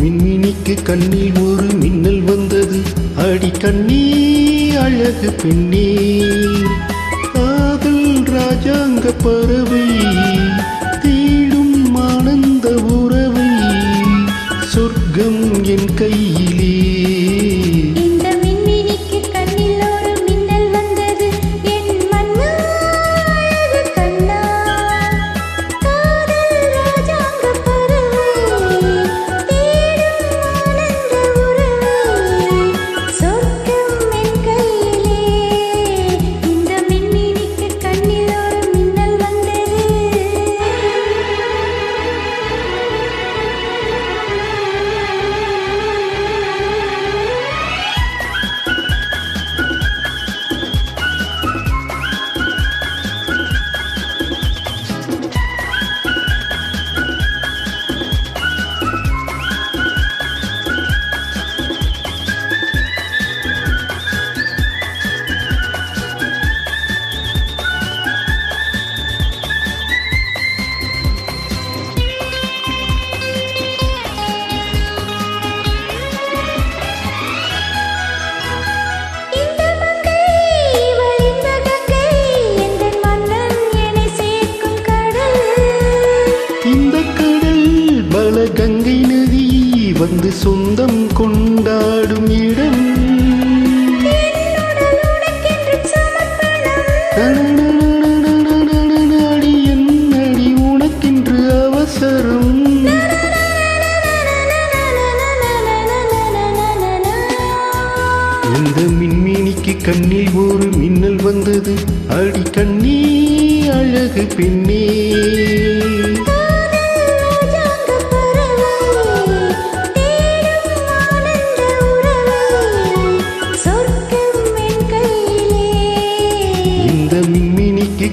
மின்மினிக்கு கண்ணில் ஒரு மின்னல் வந்தது. அடி கண்ணே அழகு பெண்ணே. காதல் ராஜாங்க பறவை. வந்து சொந்தம் கொண்டாடும் இடம். அடி என்னடி உனக்கென்று அவசரம் இந்த மின்மினிக்கு கண்ணில் ஒரு மின்னல் வந்தது அடி கண்ணே அழகு பெண்ணே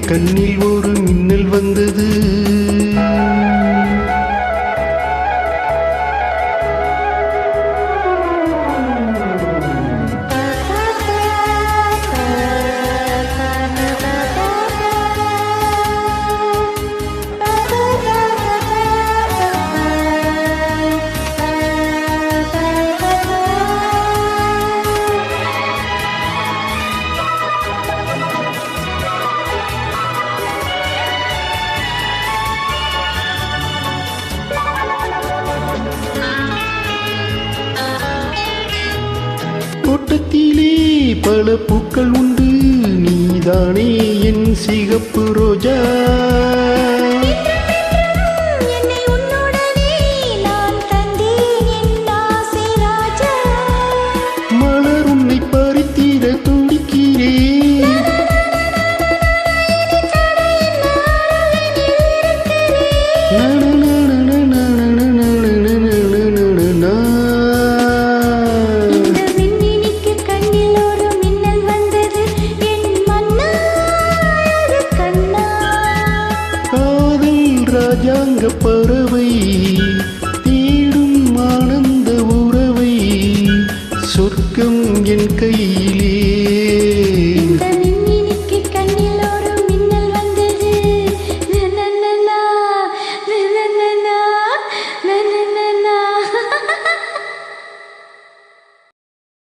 கண்ணில் ஒரு மின்னல் வந்து தோட்டத்திலே பல பூக்கள் உண்டு. நீதானே என் சிகப்பு ரோஜா. ராஜாங்க பறவை தேடும் ஆனந்த உறவை சொர்க்கம் என் கையில்